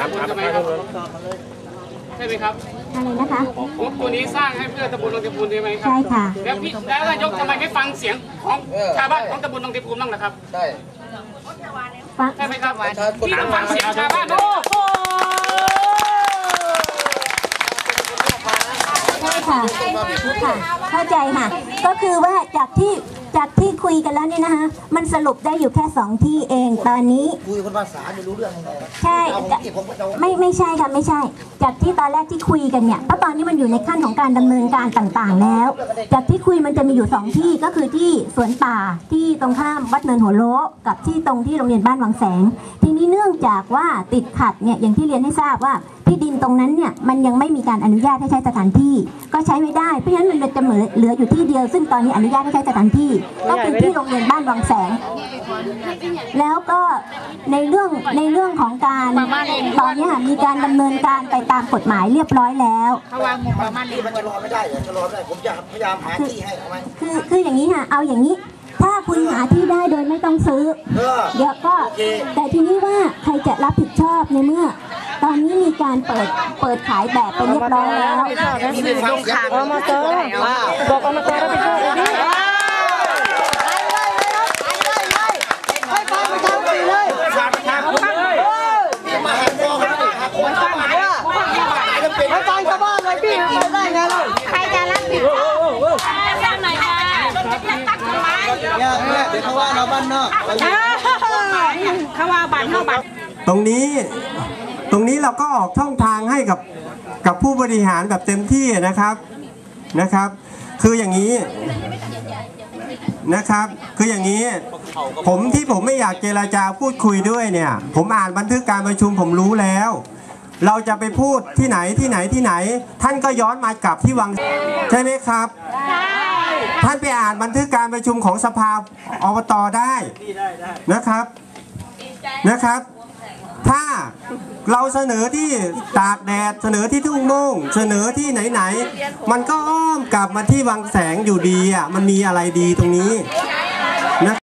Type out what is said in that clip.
ตำบลใช่ไหมครับใช่ไหมครับอะไรนะคะ งบตัวนี้สร้างให้เพื่อตำบลนนทภูมิใช่ไหมครัใช่ค่ะ แล้วพี่แล้วนายกทำไมไม่ฟังเสียงของชาวบ้านของตำบลนนทภูมิบ้างล่ะครับใช่ฟังใช่ไหมครับประชาชนพี่ต้องฟังเสียงชาวบ้านโอ้โหใช่ค่ะค่ะ เข้าใจค่ะ ก็คือว่าจากที่จากที่คุ ยกันแล้วเนี่ยนะคะมันสรุปได้อยู่แค่สองที่เองตอนนี้ คุยคนภาษาไม่รู้เรื่องยังไงใช่เอาผมที่ผมก็จะไม่ไม่ใช่ค่ะไม่ใช่ จากที่ตอนแรกที่คุยกันเนี่ยเพราะตอนนี้มันอยู่ในขั้นของการดำเนินการต่างๆ แล้ว จากที่คุยมันจะมีอยู่สองที่ก็คือที่สวนป่าที่ตรงข้ามวัดเนินหัวโลกับที่ตรงที่โรงเรียนบ้านวังแสง ทีนี้เนื่องจากว่าติดขัดเนี่ยอย่างที่เรียนให้ทราบว่า ที่ดินตรงนั้นเนี่ยมันยังไม่มีการอนุญาตให้ใช้สถานที่ ก็ใช้ไม่ได้เพราะฉะนั้นมันจะเหลือเหลืออยู่ที่เดียว ซึ่งตอนนี้อนุญาตให้ใช้สถานที่ ก็คือที่โรงเรียนบ้านวังแสง แล้วก็ในเรื่องในเรื่องของการตอนนี้ค่ะมีการดำเนินการไปตามกฎหมายเรียบร้อยแล้วที่มันจะรอไม่ได้เหรอจะรอไม่ได้ผมจะพยายามหาที่ให้เอาไหมคือคืออย่างนี้ค่ะเอาอย่างนี้ถ้าคุณหาที่ได้โดยไม่ต้องซื้อเออเดี๋ยวก็โอเคแต่ทีนี้ว่าใครจะรับผิดชอบในเมื่อ ตอนนี้มีการเปิดเปิดขายแบบไปเรียบร้อยแล้วนี่ไม่ฟังเสียงเอามาเจอบอกเอามาเจอแล้วไปช่วยดินี่มาหาพ่อเขาไม่หาคนเข้ามาเนี่ยจะเป็นไม่ฟังชาวบ้านเลยพี่ไปได้ไงล่ะใครจะรับผิดชอบเนี่ยเนี่ยเดี๋ยวเขาว่าเราบ้านนอกเขาว่าบัตรเท่าบัตรตรงนี้ ตรงนี้เราก็ออกช่องทางให้กับกับผู้บริหารแบบเต็มที่นะครับนะครับ คืออย่างนี้นะครับ คืออย่างนี้ผมที่ผมไม่อยากเจราจาพูดคุยด้วยเนี่ย ผมอ่านบันทึกการประชุมผมรู้แล้ว เราจะไปพูดที่ไหนที่ไหนที่ไหน ท่านก็ย้อนมากลับที่วังใช่ไหมครับท่านไปอ่านบันทึกการประชุมของสภาอบตได้นะครับนะครับ ถ้าเราเสนอที่ตากแดดเสนอที่ทุ่งโม่งเสนอที่ไหนๆมันก็อ้อมกลับมาที่วังแสงอยู่ดีอะมันมีอะไรดีตรงนี้